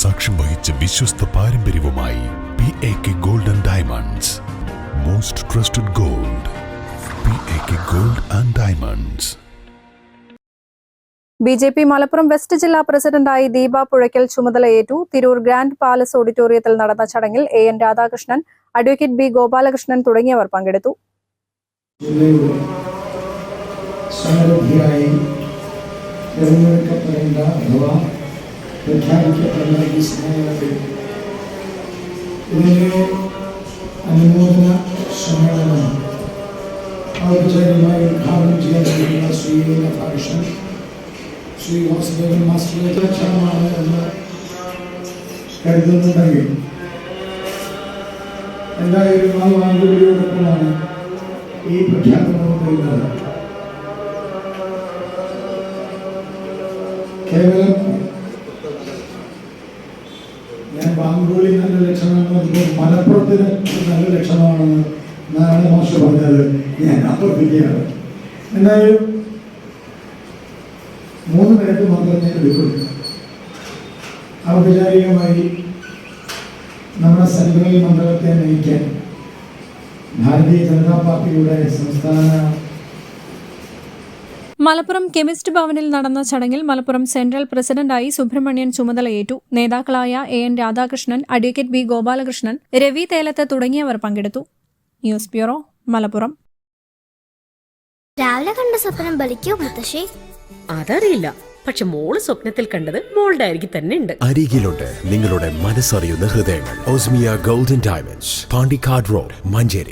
സാക്ഷ്യം വഹിച്ച വിശ്വസ്ത പാരമ്പര്യവുമായി P A K Gold and Diamonds most trusted gold P A K Gold and Diamonds B J P Malappuram West ജില്ലാ പ്രസിഡന്റായി ദീപ പുഴയ്ക്കൽ ചുമതലയേറ്റു തിരൂർ ഗ്രാൻഡ് പാലസ് ഓഡിറ്റോറിയത്തിൽ നടന്ന ചടങ്ങിൽ A N Radhakrishnan advocate B Gopalakrishnan തുടങ്ങിയവർ പങ്കെടുത്തു. ജില്ലയുടെ സമൃദ്ധിയായി തിരഞ്ഞെടുക്കപ്പെടേണ്ട അഥവാ പ്രഖ്യാപിക്കപ്പെടുന്ന ഈ സമ്മേളനത്തിൽ ഇതിൻ്റെ അനുമോദന സമ്മേളനം ഔപചാരികമായി ഉദ്ഘാടനം ചെയ്യാൻ കഴിയുന്ന ശ്രീ രാധാകൃഷ്ണൻ ശ്രീ വാസുദേവൻ മാസ്റ്ററുടെ ക്ഷണമാണ് എന്ന് കരുതുന്നുണ്ടെങ്കിൽ എന്തായാലും ആ വാങ്ങുകളിയോടൊപ്പമാണ് ഈ പ്രഖ്യാപനം ഉണ്ടായിരുന്നത് കേവലം മലപ്പുറത്തിന് നല്ല ലക്ഷണമാണെന്ന് നാരായണ മാഷ് പറഞ്ഞത് ഞാൻ അപ്പുറത്തേക്കാണ് എന്തായാലും മൂന്ന് മിനിറ്റ് മാത്രമേ എടുക്കുള്ളൂ ഔപചാരികമായി നമ്മുടെ സെൻട്രൽ മണ്ഡലത്തെ നയിക്കാൻ ഭാരതീയ ജനതാ പാർട്ടിയുടെ സംസ്ഥാന മലപ്പുറം കെമിസ്റ്റ് ഭവനിൽ നടന്ന ചടങ്ങിൽ മലപ്പുറം സെൻട്രൽ പ്രസിഡന്റായി സുബ്രഹ്മണ്യൻ ചുമതലയേറ്റു നേതാക്കളായ A N Radhakrishnan advocate B Gopalakrishnan Ravi Thelath തുടങ്ങിയവർ പങ്കെടുത്തു. News bureau Malappuram. രാവിലെ കണ്ട സ്വപ്നം ബലിക്കോ മുത്തശ്ശി? അതറിയില്ല. പക്ഷെ മോൾ സ്വപ്നത്തിൽ കണ്ടത് മോളുടെ അരികിൽ തന്നെ ഉണ്ട്. അരികിലുണ്ട്. നിങ്ങളുടെ മനസ്സറിയുന്ന ഹൃദയങ്ങൾ. Osmia golden diamonds Pandikkad road Manjeri.